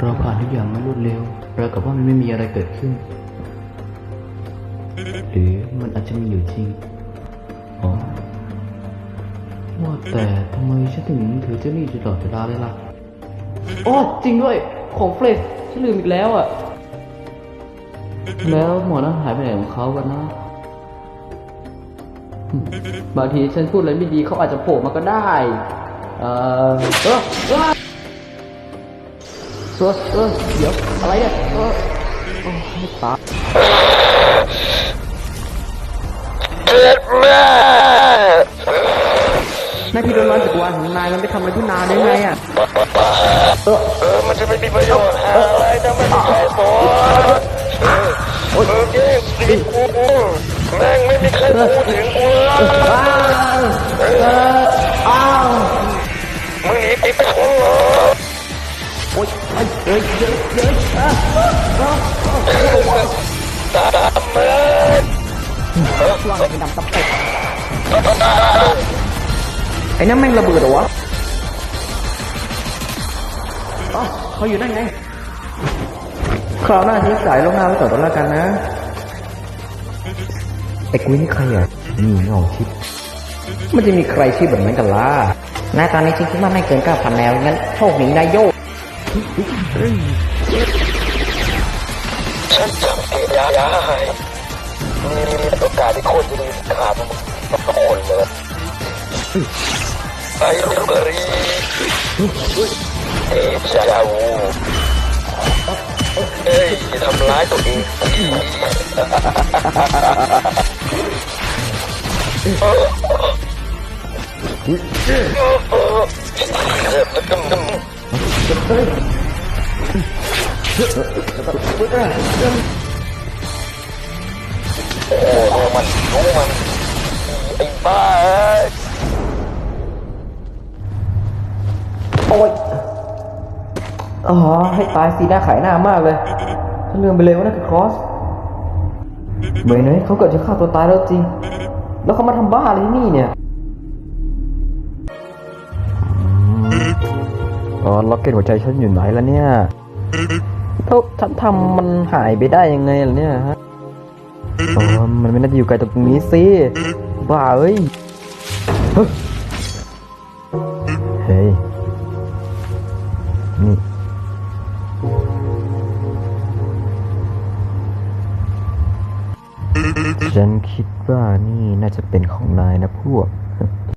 เราผ่านทุกอย่างมารวดเร็วราวกับว่ามันไม่มีอะไรเกิดขึ้น หรือมันอาจจะมีอยู่จริงอ๋อว่าแต่ทำไมฉันถึงถือเจ้าหนี้ตลอดเวลาเลยล่ะอ๋อจริงด้วย ของเฟรชฉันลืมอีกแล้วอะ แล้วหมอนั้นหายไปไหนของเขากันนะบางทีฉันพูดอะไรไม่ดีเขาอาจจะโผล่มาก็ได้ เออเออ เออเออเออเดี๋ยวอะไรเนี่ยเออโอ้ไม่ตายนายที่โดนร้อนจักรวาลของนายมันไปทำอะไรที่นานได้ไงอะเออเออมันจะไม่มีประโยชน์อะไรถ้าไม่มีใครสอนเออแย่งซีนกูแม่งไม่มีใครพูดถึงกูเลย อ๊ยเอ้ยเอ้ยเอ้ยอ้ยอะตามมาว่างเป็นดำตะเป็ดไอ้นั่นแม่งระเบิดเหรอวะอ๋อเขาอยู่นั่นไงคราวหน้าทิ้สายลงหน้าไว้ก่อนแล้วกันนะไอ้กุ้ยนี่ใครอะนี่เงาชิดมันจะมีใครชื่อแบบนั้นกันล่ะนาตอนนี้ฉันคิดว่าไม่เกินเก้าพันแนวงั้นโชคดีนายโย ฉันจำเกยายายมีโอกาสที่โคตรจะดีขาดมึงทุกคนเลยไอ้ลูกรีเอชาวูเอ้ยอย่าทำร้ายตัวเอง โอ้โหมันรู้มันไอ้บ้าเอ้ยโอ๊ยอ๋อให้ตายสีหน้าขายหน้ามากเลยฉันลืมไปเลยว่านั่นคือคอสเหมยเนยเขาเกิดจะฆ่าตัวตายแล้วจริง แล้วเขามาทำบ้าอะไรที่นี่เนี่ย อ๋อล็อกเก็ตหัวใจฉันอยู่ไหนแล้วเนี่ยแล้วฉันทำมันหายไปได้ยังไงล่ะเนี่ยฮะอ๋อมันไม่น่าจะอยู่ไกลตรงนี้สิบ้าเอ้ยเฮ้ยนี่ฉันคิดว่านี่น่าจะเป็นของนายนะพวก